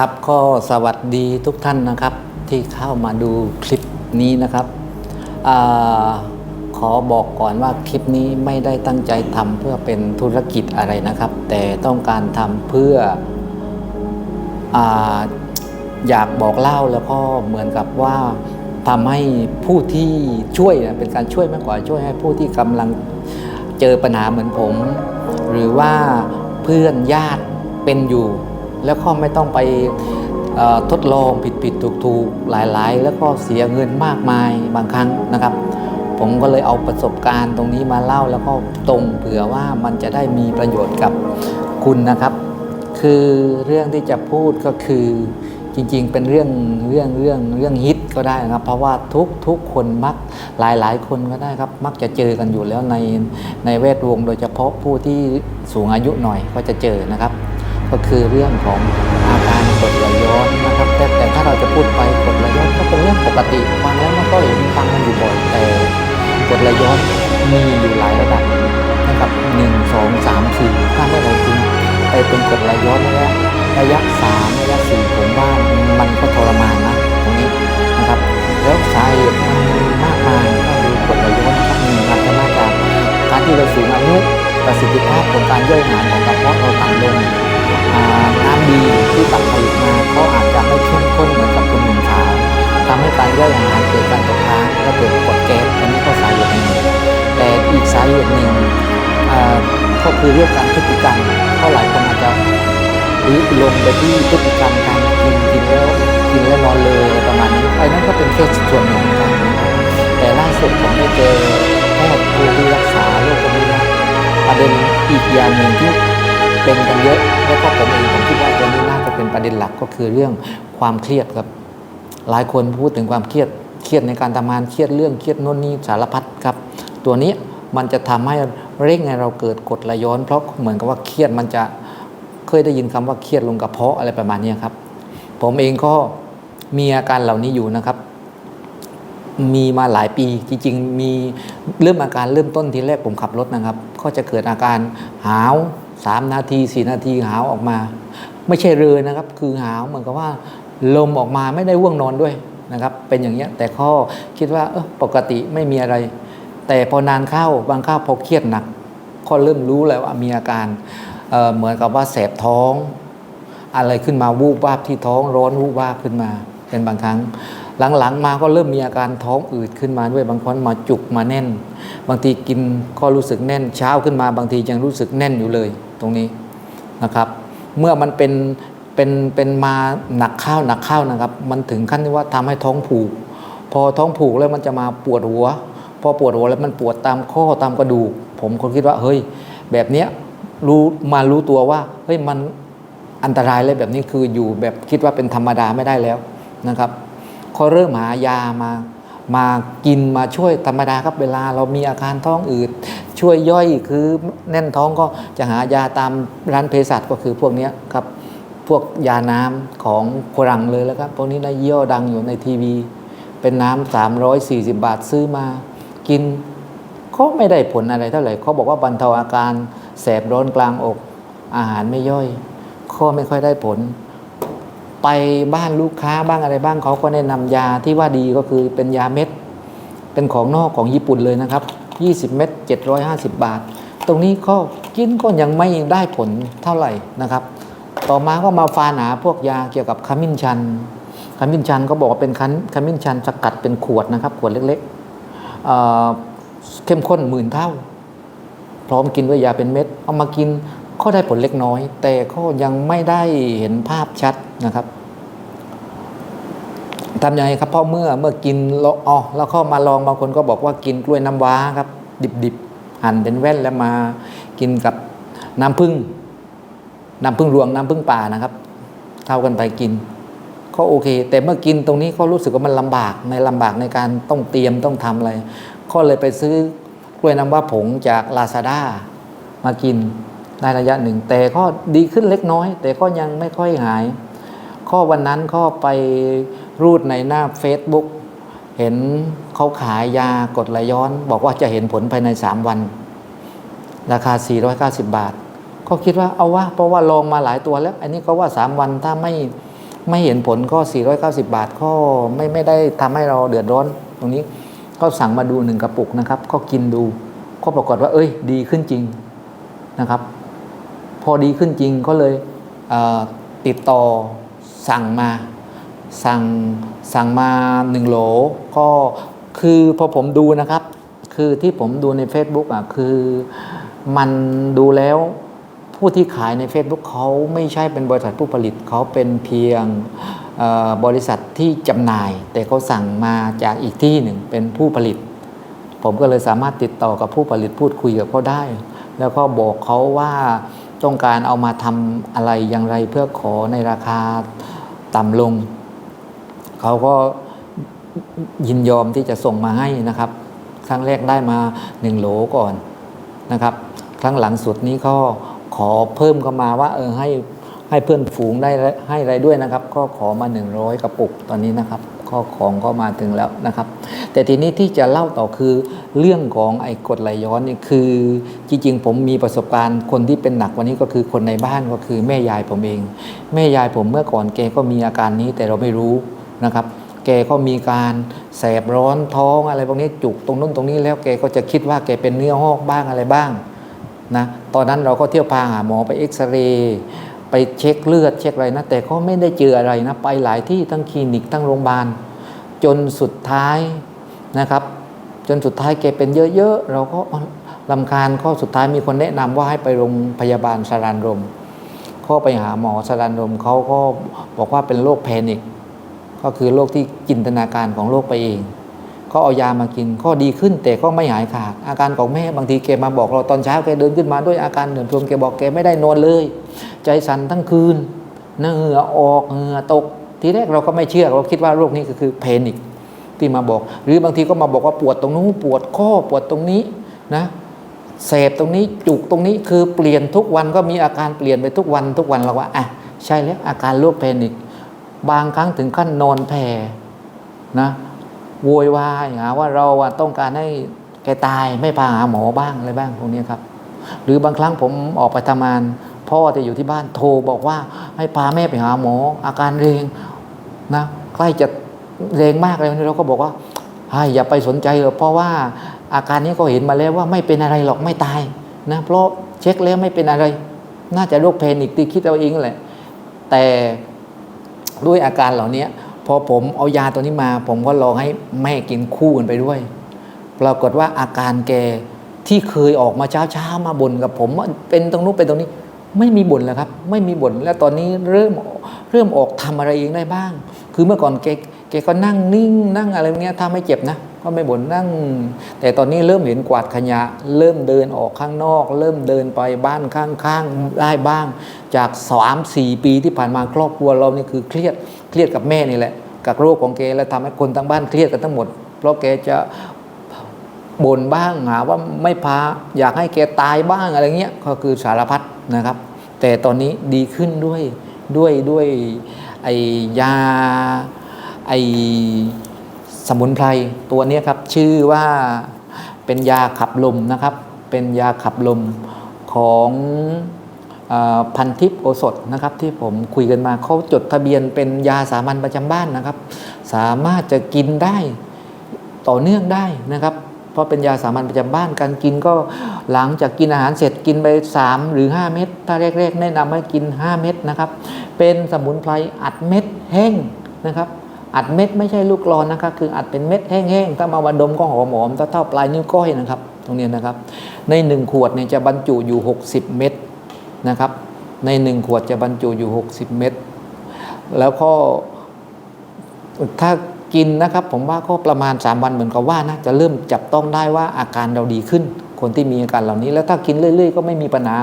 ครับก็สวัสดีทุกท่านนะครับที่เข้ามาดูคลิปนี้นะครับอขอบอกก่อนว่าคลิปนี้ไม่ได้ตั้งใจทำเพื่อเป็นธุรกิจอะไรนะครับ แต่ต้องการทำเพื่อออยากบอกเล่าแล้วก็เหมือนกับว่าทำให้ผู้ที่ช่วยนะเป็นการช่วยมากกว่าช่วยให้ผู้ที่กำลังเจอปัญหาเหมือนผม หรือว่าเพื่อนญาติเป็นอยู่ แล้วก็ไม่ต้องไปทดลองผิดผิดถูกถูกๆหลาย ๆ แล้วก็เสียเงินมากมายบางครั้งนะครับ ผมก็เลยเอาประสบการณ์ตรงนี้มาเล่าแล้วก็ตรงเผื่อว่ามันจะได้มีประโยชน์กับคุณนะครับ คือเรื่องที่จะพูดก็คือจริงๆ เป็นเรื่องเรื่องเรื่องเรื่องฮิตก็ได้นะครับ เพราะว่าทุกทุกคนมักหลายหลายคนก็ได้ครับ มักจะเจอกันอยู่แล้วในในแวดวง โดยเฉพาะผู้ที่สูงอายุหน่อยก็จะเจอนะครับ ก็คือเรื่องของอาการกดไหลย้อนนะครับ แต่แต่ถ้าเราจะพูดไปกดไหลย้อนก็เป็นเรื่องปกติฟังแล้วมันก็เห็นฟังมันอยู่บ่อยแต่กดไหลย้อนมีอยู่หลายระดับนะครับหนึ่งสองสามสี่ถ้าเมื่อไหรคุณไปเป็นกดไหลย้อนระยะระยะสามระยะสี่ผมว่ามันก็ทรมานนะตรงนี้นะครับ แล้วสาเหตุมันมากมายถ้าดูกดไหลย้อนนะครับหนึ่งอาจจะมาจากการที่เราสูงอายุประสิทธิภาพของการย่อยอาหารของกระเพาะเราต่ำลง น้ำดีที่ตักผลิตมาก็อาจจะไม่เข้มข้นเหมือนกับคนหนุ่มสาวทำให้การย่อยอาหารเกิดการตกค้างและเกิดกรดแก๊สอันนี้ก็สาเหตุหนึ่งแต่อีกสาเหตุหนึ่งก็คือเรื่องการพฤติกรรมเพราะหลายคนอาจจะลิลงไปที่พฤติกรรมการกินกินแล้วกินแล้วนอนเลยประมาณนี้ไอ้นั่นก็เป็นแค่ส่วนหนึ่งเหมือนกันนะแต่ล่าสุดผมได้เจอแพทย์ผู้ที่รักษาโรคพวนี้นะประเด็นอีกอย่างหนึ่งที่ เป็นกันเยอะ แล้วก็ผมเองผมคิดว่าตัวนี้น่าจะเป็นประเด็นหลักก็คือเรื่องความเครียดครับ หลายคนพูดถึงความเครียดเครียดในการทำงานเครียดเรื่องเครียดโน่นนี่สารพัดครับ ตัวนี้มันจะทำให้เร่งให้เราเกิดกดไหลย้อน เพราะเหมือนกับว่าเครียดมันจะเคยได้ยินคำว่าเครียดลงกระเพาะอะไรประมาณนี้ครับ ผมเองก็มีอาการเหล่านี้อยู่นะครับ มีมาหลายปีจริงๆมีเริ่มอาการเริ่มต้นทีแรกผมขับรถนะครับ ก็จะเกิดอาการหาว สามนาทีสี่นาทีหาวออกมา ไม่ใช่เรือนะครับ คือหาวเหมือนกับว่าลมออกมาไม่ได้ว่วงนอนด้วยนะครับ เป็นอย่างเงี้ยแต่ข้อคิดว่าเออปกติไม่มีอะไร แต่พอนานเข้าบางข้าพอเครียดหนักก็เริ่มรู้แล้วว่ามีอาการเเหมือนกับว่าแสบท้อง อะไรขึ้นมาวูบวาบที่ท้องร้อนวูบวาบขึ้นมา เป็นบางครั้ง หลังๆมาก็เริ่มมีอาการท้องอืดขึ้นมาด้วยบางคนมาจุกมาแน่น บางทีกินก็รู้สึกแน่นเช้าขึ้นมา บางทียังรู้สึกแน่นอยู่เลยตรงนี้นะครับ เมื่อมันเป็นเป็นเป็นมาหนักข้าวหนักข้าวนะครับ มันถึงขั้นที่ว่าทำให้ท้องผูก พอท้องผูกแล้วมันจะมาปวดหัว พอปวดหัวแล้วมันปวดตามข้อตามกระดูก ผมก็คิดว่าเฮ้ย แบบเนี้ยรู้มารู้ตัวว่าเฮ้ยมันอันตรายเลยแบบนี้คืออยู่แบบคิดว่าเป็นธรรมดาไม่ได้แล้วนะครับก็เริ่มหายามา มากินมาช่วยธรรมดาครับเวลาเรามีอาการท้องอืดช่วยย่อยคือแน่นท้องก็จะหายาตามร้านเภสัชก็คือพวกนี้ครับพวกยาน้ำของฝรั่งเลยแล้วครับพวกนี้นะยี่ห้อดังอยู่ในทีวี เป็นน้ำสามร้อยสี่สิบาทซื้อมา กินก็ไม่ได้ผลอะไรเท่าไหร่เขาบอกว่าบรรเทาอาการแสบร้อนกลางอกอาหารไม่ย่อยก็ไม่ค่อยได้ผล ไปบ้านลูกค้าบ้างอะไรบ้างเขาก็แนะนำยาที่ว่าดีก็คือเป็นยาเม็ด เป็นของนอกของญี่ปุ่นเลยนะครับ 20 เม็ด750 บาท ตรงนี้ก็กินก็ยังไม่ได้ผลเท่าไหร่นะครับ ต่อมาก็มาฟาหนาพวกยาเกี่ยวกับขมิ้นชันขมิ้นชันก็บอกว่าเป็นคันขมิ้นชันสกัดเป็นขวดนะครับขวดเล็กๆเเข้มข้นหมื่นเท่า พร้อมกินด้วยยาเป็นเม็ด เอามากิน ก็ได้ผลเล็กน้อย แต่ก็ยังไม่ได้เห็นภาพชัดนะครับทำยังไงครับเพราะเมื่อเมื่อกินแล้วอ๋อแล้วก็มาลองบางคนก็บอกว่ากินกล้วยน้ำว้าครับ ดิบๆหั่นเป็นแว่นแล้วมากินกับน้ำผึ้งน้ำผึ้งรวงน้ำผึ้งป่านะครับ เท่ากันไปกินก็โอเค แต่เมื่อกินตรงนี้ก็รู้สึกว่ามันลำบากในลำบากในการต้องเตรียมต้องทำอะไร ก็เลยไปซื้อกล้วยน้ำว้าผงจากลาซาด้ามากิน ในระยะหนึ่ง แต่ก็ดีขึ้นเล็กน้อย แต่ก็ยังไม่ค่อยหาย ข้อวันนั้นก็ไปรูดในหน้า Facebook เห็นเขาขายยากดไหลย้อน บอกว่าจะเห็นผลภายใน 3 วัน ราคา 490 บาท ก็คิดว่าเอาวะเพราะว่าลองมาหลายตัวแล้ว อันนี้ก็ว่า 3 วันถ้าไม่ไม่เห็นผลก็ 490 บาทก็ไม่ไม่ได้ทำให้เราเดือดร้อนตรงนี้ก็สั่งมาดูหนึ่งกระปุกนะครับ ก็กินดู ก็ปรากฏว่า เอ้ย ดีขึ้นจริงนะครับ พอดีขึ้นจริงก็เลยเติดต่อสั่งมาสั่งสั่งมาหนึ่งโหลก็คือพอผมดูนะครับ คือที่ผมดูใน Facebook อะคือมันดูแล้วผู้ที่ขายใน Facebook เขาไม่ใช่เป็นบริษัทผู้ผลิตเขาเป็นเพียงบริษัทที่จำหน่าย แต่เขาสั่งมาจากอีกที่หนึ่งเป็นผู้ผลิต ผมก็เลยสามารถติดต่อกับผู้ผลิตพูดคุยกับเขาได้ แล้วก็บอกเขาว่า ต้องการเอามาทำอะไรอย่างไรเพื่อขอในราคาต่ำลง เขาก็ยินยอมที่จะส่งมาให้นะครับ ครั้งแรกได้มาหนึ่งโหลก่อนนะครับ ครั้งหลังสุดนี้ก็ขอเพิ่มเข้ามาว่าเออให้ให้เพื่อนฝูงได้ให้อะไรด้วยนะครับ ก็ขอมา 100 กระปุกตอนนี้นะครับก็ของก็มาถึงแล้วนะครับ แต่ทีนี้ที่จะเล่าต่อคือเรื่องของไอ้กรดไหลย้อนนี่คือจริงๆ ผมมีประสบการณ์คนที่เป็นหนักกวันนี้ก็คือคนในบ้านก็คือแม่ยายผมเอง แม่ยายผมเมื่อก่อนแกก็มีอาการนี้แต่เราไม่รู้นะครับแกก็มีการแสบร้อนท้องอะไรพวกนี้จุกตรงนู้นตรงนี้แล้วแกก็จะคิดว่าแกเป็นเนื้อหอกบ้างอะไรบ้างนะตอนนั้นเราก็เที่ยวพาหาหมอไปเอ็กซเรย์ไปเช็คเลือดเช็คอะไรนะแต่ก็ไม่ได้เจออะไรนะไปหลายที่ทั้งคลินิกทั้งโรงพยาบาลจนสุดท้าย นะครับ จนสุดท้ายแกเป็นเยอะๆ เราก็ลำคาญก็สุดท้ายมีคนแนะนำว่าให้ไปโรงพยาบาลสรานรมก็ไปหาหมอสรานรมเขาก็บอกว่าเป็นโรคแพนิคก็คือโรคที่จินตนาการของโรคไปเองก็เอายามากินก็ดีขึ้นแต่ก็ไม่หายขาดอาการของแม่บางทีแกมาบอกเราตอนเช้าแกเดินขึ้นมาด้วยอาการเหนื่อยเพลียแกบอกแกไม่ได้นอนเลย ใจสั่นทั้งคืนเหงื่อออกเหงื่อตก ทีแรกเราก็ไม่เชื่อเราคิดว่าโรคนี้ก็คือแพนิค ที่มาบอก หรือบางทีก็มาบอกว่าปวดตรงนู้นปวดข้อปวดตรงนี้นะเสพตรงนี้จุกตรงนี้คือเปลี่ยนทุกวันก็มีอาการเปลี่ยนไปทุกวันทุกวันเราว่าอะใช่แล้วอาการโรคแพนิคบางครั้งถึงขั้นนอนแผ่นะโวยวายหาว่าเราต้องการให้แกตายไม่พาหาหมอบ้างอะไรบ้างพวกนี้ครับ หรือบางครั้งผมออกไปทำงาน พ่อจะอยู่ที่บ้านโทรบอกว่าให้พาแม่ไปหาหมอ อาการเรงนะใกล้จะ เรงมากเลยเราก็บอกว่าให้อย่าไปสนใจเลยเพราะว่าอาการนี้ก็เห็นมาแล้วว่าไม่เป็นอะไรหรอกไม่ตายนะเพราะเช็คแล้วไม่เป็นอะไร น่าจะโรคแพนิคที่คิดเอาเองแหละ แต่ด้วยอาการเหล่านี้พอผมเอายาตัวนี้มา ผมก็ลองให้แม่กินคู่กันไปด้วย ปรากฏว่าอาการแกที่เคยออกมาเช้าๆมาบ่นกับผมว่าเป็นตรงนู้นเป็นตรงนี้ ไม่มีบ่นแล้วครับ ไม่มีบ่นแล้วตอนนี้เริ่มเริ่มออกทำอะไรเองได้บ้าง คือเมื่อก่อนแก กก็นั่งนิ่งนั่งอะไรเงี้ยถ้าไม่เจ็บนะก็ไม่บ่นนั่ง แต่ตอนนี้เริ่มเห็นกวาดขยะ เริ่มเดินออกข้างนอก เริ่มเดินไปบ้านข้างๆได้บ้าง จากสามสี่ปีที่ผ่านมาครอบครัวเรานี่คือเครียดเครียดกับแม่นี่แหละกับโรคของแกแล้วทำให้คนทั้งบ้านเครียดกันทั้งหมด เพราะแกจะบ่นบ้างหาว่าไม่พาอยากให้แกตายบ้างอะไรเงี้ยก็คือสารพัดนะครับ แต่ตอนนี้ดีขึ้นด้วยด้วยด้วยไอยา ไอสมุนไพรตัวนี้ครับ ชื่อว่าเป็นยาขับลมนะครับ เป็นยาขับลมของอพันทิพย์โอสถนะครับ ที่ผมคุยกันมาเขาจดทะเบียนเป็นยาสามัญประจำบ้านนะครับ สามารถจะกินได้ต่อเนื่องได้นะครับ เพราะเป็นยาสามัญประจำบ้านการกินก็หลังจากกินอาหารเสร็จกินไป 3 หรือ 5 เม็ดถ้าแรกๆ แนะนำให้กิน 5 เม็ดนะครับ เป็นสมุนไพรอัดเม็ดแห้งนะครับ อัดเม็ดไม่ใช่ลูกกรอนนะครับคืออัดเป็นเม็ดแห้งๆถ้ามาวันดมก็หอมๆเท่าปลายนิ้วก้อยนะครับ ตรงนี้นะครับ ใน 1 ขวดเนี่ยจะบรรจุอยู่ 60 เม็ดนะครับ ใน 1 ขวดจะบรรจุอยู่ 60 เม็ดแล้วก็ถ้ากินนะครับผมว่าก็ประมาณ 3 วันเหมือนกับว่านะจะเริ่มจับต้องได้ว่าอาการเราดีขึ้น คนที่มีอาการเหล่านี้ แล้วถ้ากินเรื่อย ๆ ก็ไม่มีปัญหา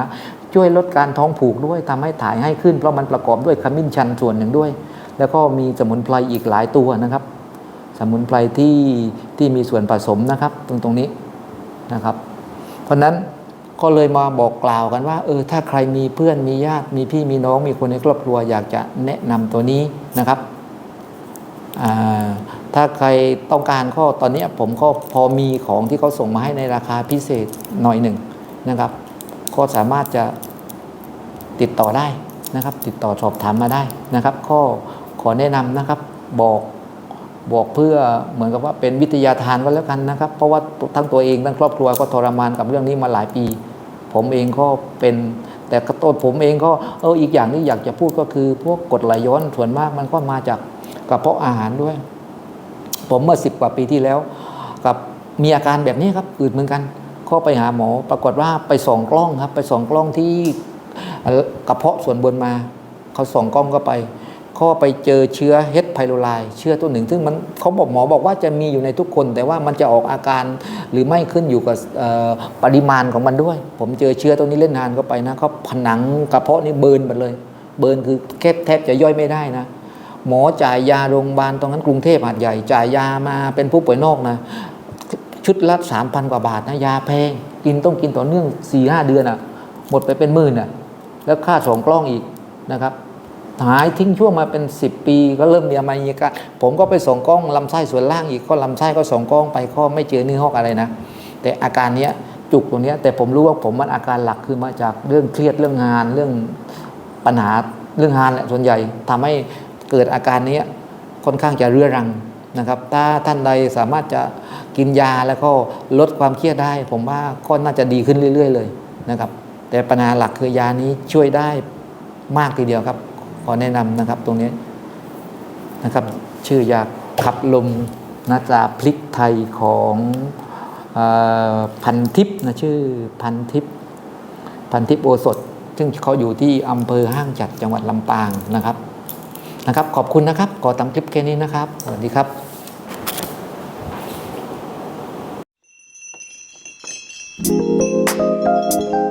ช่วยลดการท้องผูกด้วยทำให้ถ่ายให้ขึ้น เพราะมันประกอบด้วยขมิ้นชันส่วนหนึ่งด้วย แล้วก็มีสมุนไพรอีกหลายตัวนะครับ สมุนไพรที่ที่มีส่วนผสมนะครับ ตรงตรงนี้นะครับ เพราะนั้นก็เลยมาบอกกล่าวกันว่าเออถ้าใครมีเพื่อนมีญาติมีพี่มีน้องมีคนในครอบครัวอยากจะแนะนำตัวนี้นะครับถ้าใครต้องการก็ตอนนี้ผมก็พอมีของที่เขาส่งมาให้ในราคาพิเศษหน่อยหนึ่งนะครับ ก็สามารถจะติดต่อได้นะครับ ติดต่อสอบถามมาได้นะครับ ก็ ขอแนะนำนะครับบอกบอกเพื่อเหมือนกับว่าเป็นวิทยาทานก็แล้วกันนะครับ เพราะว่าทั้งตัวเองทั้งครอบครัวก็ทรมานกับเรื่องนี้มาหลายปี ผมเองก็เป็นแต่ก็ตัวผมเองก็เอออีกอย่างที่อยากจะพูดก็คือ พวกกดไหลย้อนส่วนมากมันก็มาจากกระเพาะอาหารด้วย ผมเมื่อสิบกว่าปีที่แล้ว กับมีอาการแบบนี้ครับอืดเหมือนกันก็ไปหาหมอปรากฏว่าไปส่องกล้องครับ ไปส่องกล้องที่กระเพาะส่วนบนมาเขาส่องกล้องก็ไป ก็ไปเจอเชื้อเฮดไพโรไลเชื้อตัวหนึ่ง ซึ่งมันเขาบอกหมอบอกว่าจะมีอยู่ในทุกคน แต่ว่ามันจะออกอาการหรือไม่ขึ้นอยู่กับปริมาณของมันด้วย ผมเจอเชื้อตัวนี้เล่นนานเข้าไปนะเขาผนังกระเพาะนี่เบิร์นหมดเลย เบิร์นคือแค่แทบจะย่อยไม่ได้นะหมอจ่ายยาโรงพยาบาลตรงนั้นกรุงเทพหาดใหญ่จ่ายยามาเป็นผู้ป่วยนอกนะชุดละสามพันกว่าบาทนะยาแพงกินต้องกินต่อเนื่องสี่ห้าเดือนอะ่ะหมดไปเป็นหมื่นอะแล้วค่าสองกล้องอีกนะครับ หายทิ้งช่วงมาเป็น 10 ปีก็เริ่มมีอามามีการผมก็ไปส่องกล้องลำไส้ส่วนล่างอีกก็ลำไส้ก็ส่องกล้องไปก็ไม่เจอเนื้อหอกอะไรนะ แต่อาการเนี้ยจุกตรงเนี้ยแต่ผมรู้ว่าผมมันอาการหลักคือมาจากเรื่องเครียดเรื่องงานเรื่องปัญหาเรื่องงานแหละส่วนใหญ่ทำให้เกิดอาการเนี้ยค่อนข้างจะเรื้อรังนะครับ ถ้าท่านใดสามารถจะกินยาแล้วก็ลดความเครียดได้ ผมว่าก็น่าจะดีขึ้นเรื่อย ๆ เลยนะครับ แต่ปัญหาหลักคือยานี้ช่วยได้มากทีเดียวครับ ขอแนะนำนะครับตรงนี้นะครับ ชื่อยาขับลมนาจาพลิกไทยของอพันทิพย์นะชื่อพันทิพย์พันทิพย์โอสถ ซึ่งเขาอยู่ที่อำเภอห้างจัดจังหวัดลำปางนะครับนะครับ ขอบคุณนะครับ ขอตามคลิปแค่นี้นะครับ สวัสดีครับ Thank